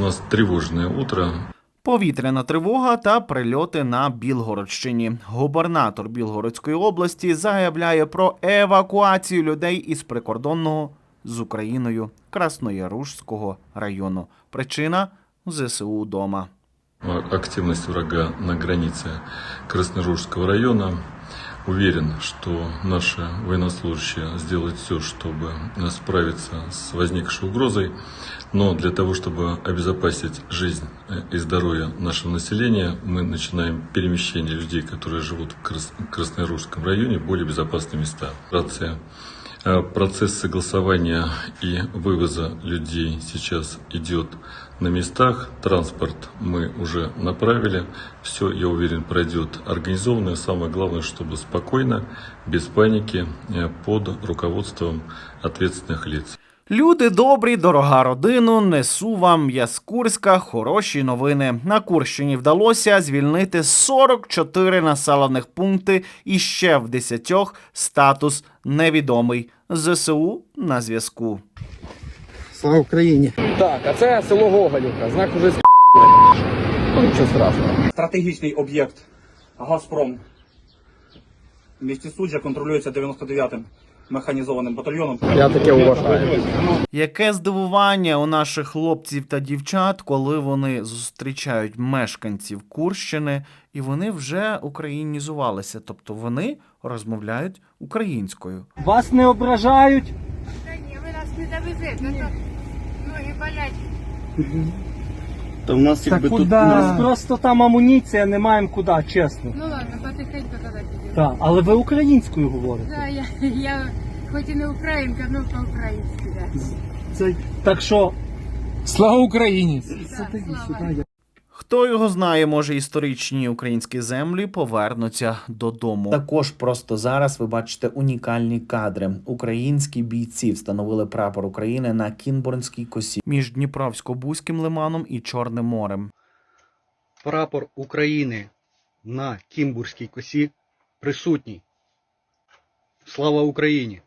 нас тревожное утро. Повітряна тривога та прильоти на Білгородщині. Губернатор Білгородської області заявляє про евакуацію людей із прикордонного з Україною Краснояружського району. Причина ЗСУ дома. А, Активность врага на границе Красноружского района. Уверен, что наши военнослужащие сделают все, чтобы справиться с возникшей угрозой. Но для того, чтобы обезопасить жизнь э, и здоровье нашего населения, мы начинаем перемещение людей, которые живут в Крас- Краснояружском районе, в более безопасные места. Э, Процесс согласования и вывоза людей сейчас идет на местах. Транспорт мы уже направили. Все, я уверен, пройдет организованно. Самое главное, чтобы спокойно, без паники, э, под руководством ответственных лиц. Люди добрі, дорога родину, несу вам я з Курська хороші новини. На Курщині вдалося звільнити 44 населених пункти і ще в 10 статус невідомий. ЗСУ на зв'язку. Слава Україні! Так, а це село Гоголівка, знак уже з Ну, нічого страшного. Стратегічний об'єкт Газпром в місті Суджа контролюється 99-м механізованим батальйоном. Я таке вважаю. Яке здивування у наших хлопців та дівчат, коли вони зустрічають мешканців Курщини, і вони вже українізувалися, тобто вони розмовляють українською. Вас не ображають. Та ні, ви нас не довезете, болять. То в нас якби тут У нас просто там амуніція, не маємо куди, чесно. Ну ладно, потихеньку тоді підемо. Так, але ви українською говорите. Да, я, я хоч і не українка, але по-українськи, да. Це так що Слава Україні! сиди слава. Хто його знає, може історичні українські землі повернуться додому. Також просто зараз ви бачите унікальні кадри. Українські бійці встановили прапор України на Кінбурнській косі між Дніпровсько-Бузьким лиманом і Чорним морем. прапор України на Кімбурзькій косі присутній. Слава Україні!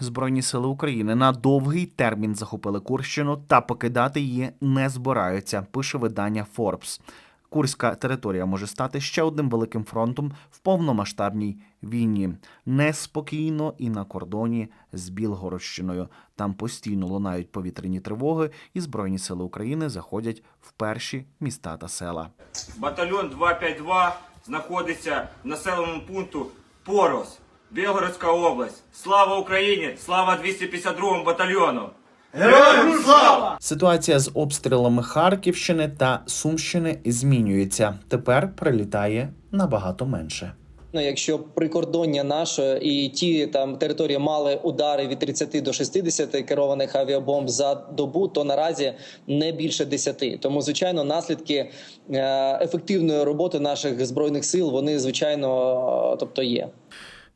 Збройні сили України на довгий термін захопили Курщину та покидати її не збираються. Пише видання Forbes. Курська територія може стати ще одним великим фронтом в повномасштабній війні. Неспокійно і на кордоні з Білгородщиною. Там постійно лунають повітряні тривоги, і Збройні сили України заходять в перші міста та села. Батальйон 252 знаходиться в населеному пункту Порос, Білгородська область. Слава Україні! Слава 252 батальйону! Героям слава! Ситуація з обстрілами Харківщини та Сумщини змінюється. Тепер прилітає набагато менше. Ну, якщо прикордоння наше і ті там території мали удари від 30 до 60 керованих авіабомб за добу, то наразі не більше 10. Тому, звичайно, наслідки е, ефективної роботи наших збройних сил вони звичайно, е, тобто є.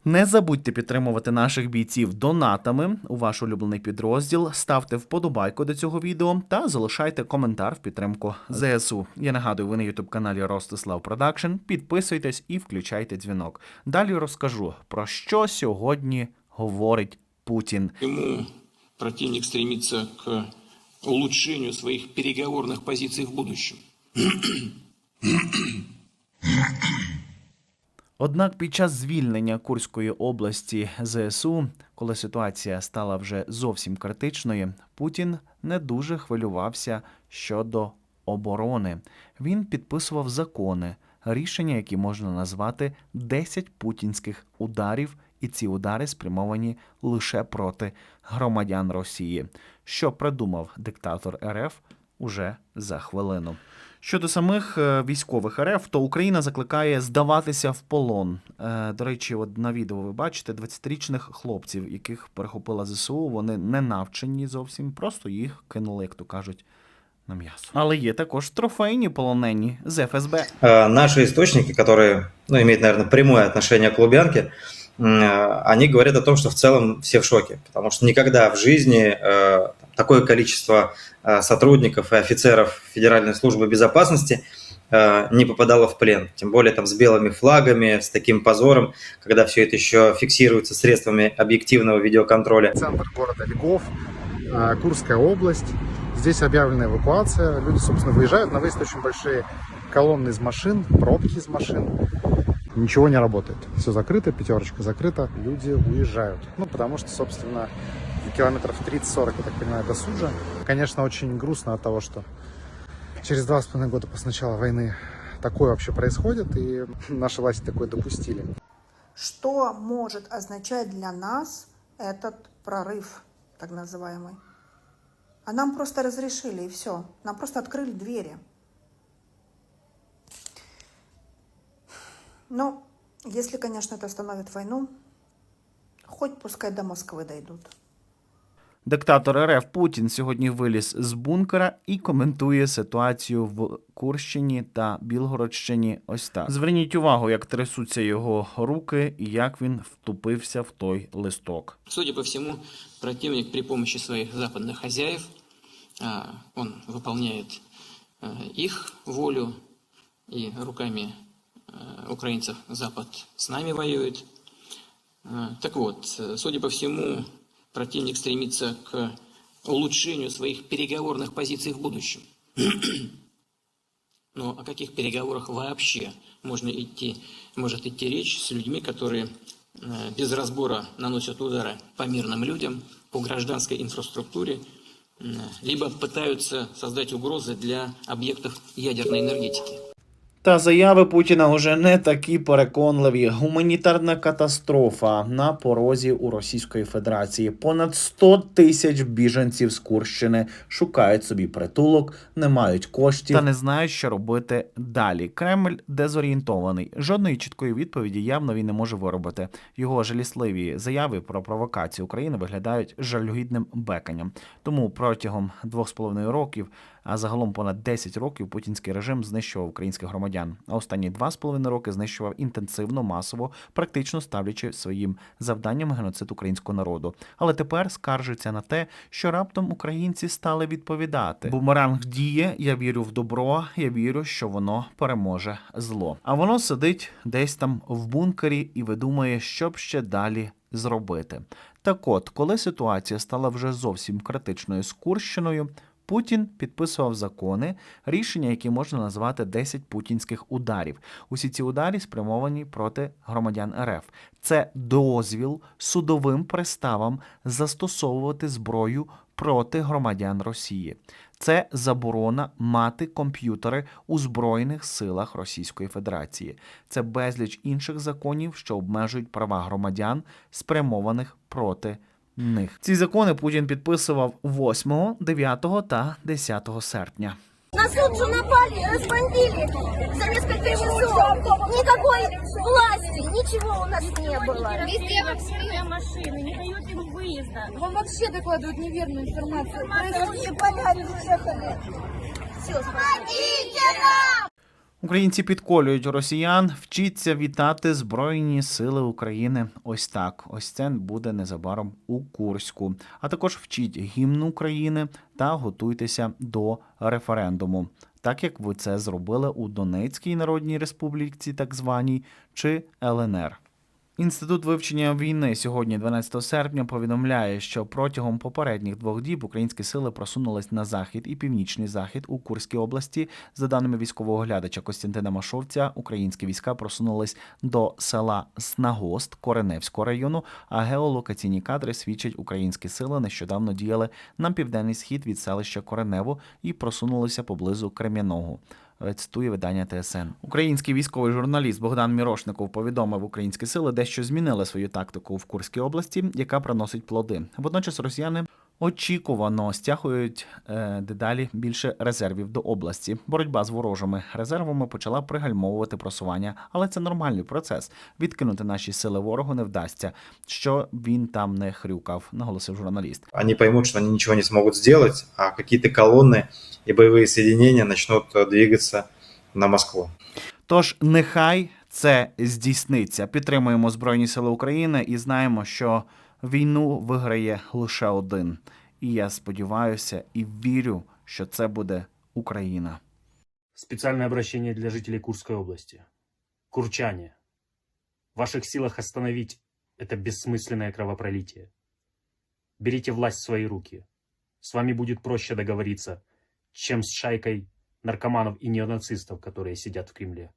Не забудьте підтримувати наших бійців донатами у ваш улюблений підрозділ. Ставте вподобайку до цього відео та залишайте коментар в підтримку ЗСУ. Я нагадую, ви на ютуб каналі Ростислав Продакшн. Підписуйтесь і включайте дзвінок. Далі розкажу про що сьогодні говорить Путін. Ему противник стремится к улучшению своих переговорных позиций в будущем. Однак під час звільнення Курської області ЗСУ, коли ситуація стала вже зовсім критичною, Путін не дуже хвилювався щодо оборони. Він підписував закони, рішення, які можна назвати 10 путінських ударів, і ці удари спрямовані лише проти громадян Росії. Що придумав диктатор РФ уже за хвилину. Щодо самих е, військових РФ, то Україна закликає здаватися в полон. Е, До речі, от на відео ви бачите 20-річних хлопців, яких перехопила ЗСУ. Вони не навчені зовсім, просто їх кинули, як то кажуть, на м'ясо. Але є також трофейні полонені з ФСБ. Э, наши источники, которые ну, имеют, наверное, прямое отношение к Лубянке, м, э, они говорят о том, что в целом все в шоке, потому что никогда в жизни э, Такое количество э, сотрудников и офицеров Федеральной службы безопасности э, не попадало в плен, тем более там с белыми флагами, с таким позором, когда все это еще фиксируется средствами объективного видеоконтроля. Центр города Львов, э, Курская область. Здесь объявлена эвакуация, люди, собственно, выезжают. На выезд очень большие колонны из машин, пробки из машин. Ничего не работает. Все закрыто, пятерочка закрыта, люди уезжают. Ну, потому что, собственно, километров 30-40, я так понимаю, до Суджа. Конечно, очень грустно от того, что через два с половиной года после начала войны такое вообще происходит, и наши власти такое допустили. Что может означать для нас этот прорыв, так называемый? А нам просто разрешили, и все. Нам просто открыли двери. Ну, если, конечно, это остановит войну, хоть пускай до Москвы дойдут. Диктатор РФ Путін сьогодні виліз з бункера і коментує ситуацію в Курщині та Білгородщині. Ось так. Зверніть увагу, як трясуться його руки і як він втупився в той листок. Судя по всему, противник при помощи своих западных хозяев, а, он выполняет а, их волю, и руками а, украинцев Запад с нами воюет. А, Так вот, э, судя по всему, Противник стремится к улучшению своих переговорных позиций в будущем. Но о каких переговорах вообще можно идти, может идти речь с людьми, которые э, без разбора наносят удары по мирным людям, по гражданской инфраструктуре, э, либо пытаются создать угрозы для объектов ядерной энергетики. Та заяви Путіна уже не такі переконливі. Гуманітарна катастрофа на порозі у Російської Федерації. Понад 100 тисяч біженців з Курщини шукають собі притулок, не мають коштів та не знають, що робити далі. Кремль дезорієнтований. Жодної чіткої відповіді явно він не може виробити. Його жалісливі заяви про провокацію України виглядають жалюгідним беканням. Тому протягом двох з половиною років а загалом понад 10 років путінський режим знищував українських громадян. А останні два з половиною роки знищував інтенсивно, масово, практично ставлячи своїм завданням геноцид українського народу. Але тепер скаржиться на те, що раптом українці стали відповідати. Бумеранг діє. Я вірю в добро. Я вірю, що воно переможе зло. А воно сидить десь там в бункері і видумує, що б ще далі зробити. Так от, коли ситуація стала вже зовсім критичною з Курщиною. Путін підписував закони, рішення, які можна назвати 10 путінських ударів. Усі ці удари спрямовані проти громадян РФ. Це дозвіл судовим приставам застосовувати зброю проти громадян Росії. Це заборона мати комп'ютери у Збройних силах Російської Федерації. Це безліч інших законів, що обмежують права громадян, спрямованих проти них. Ці закони Путін підписував 8, 9 та 10 серпня. На суд же напали, разбомбили за несколько часов. Никакой власти, ничего у нас не было. Везде вовсю машины, не дают им выезда. Вам вообще докладывают неверную информацию. Происходит поляне уехали. Все, Помогите нам! Українці підколюють росіян, вчіться вітати Збройні Сили України. Ось так. Ось це буде незабаром у Курську. А також вчіть гімн України та готуйтеся до референдуму, так як ви це зробили у Донецькій Народній Республіці, так званій, чи ЛНР. Інститут вивчення війни сьогодні, 12 серпня, повідомляє, що протягом попередніх двох діб українські сили просунулись на захід і північний захід у Курській області. За даними військового оглядача Костянтина Машовця, українські війська просунулись до села Снагост Кореневського району. А геолокаційні кадри свідчать, українські сили нещодавно діяли на південний схід від селища Коренево і просунулися поблизу Крем'яного. Цитує видання ТСН. Український військовий журналіст Богдан Мірошников повідомив, українські сили дещо змінили свою тактику в Курській області, яка приносить плоди. Водночас росіяни очікувано стягують е, дедалі більше резервів до області. Боротьба з ворожими резервами почала пригальмовувати просування, але це нормальний процес. Відкинути наші сили ворогу не вдасться, що він там не хрюкав, наголосив журналіст. Они поймут, что они ничего не смогут сделать, а какие-то колонны и боевые соединения начнут э, двигаться на Москву. Тож нехай це здійсниться. Підтримуємо Збройні Сили України і знаємо, що війну виграє лише один. І я сподіваюся і вірю, що це буде Україна. Специальное обращение для жителей Курской области. Курчане, в ваших силах остановить это бессмысленное кровопролитие. Берите власть в свои руки. с вами будет проще договориться, чем с шайкой наркоманов и неонацистов, которые сидят в Кремле.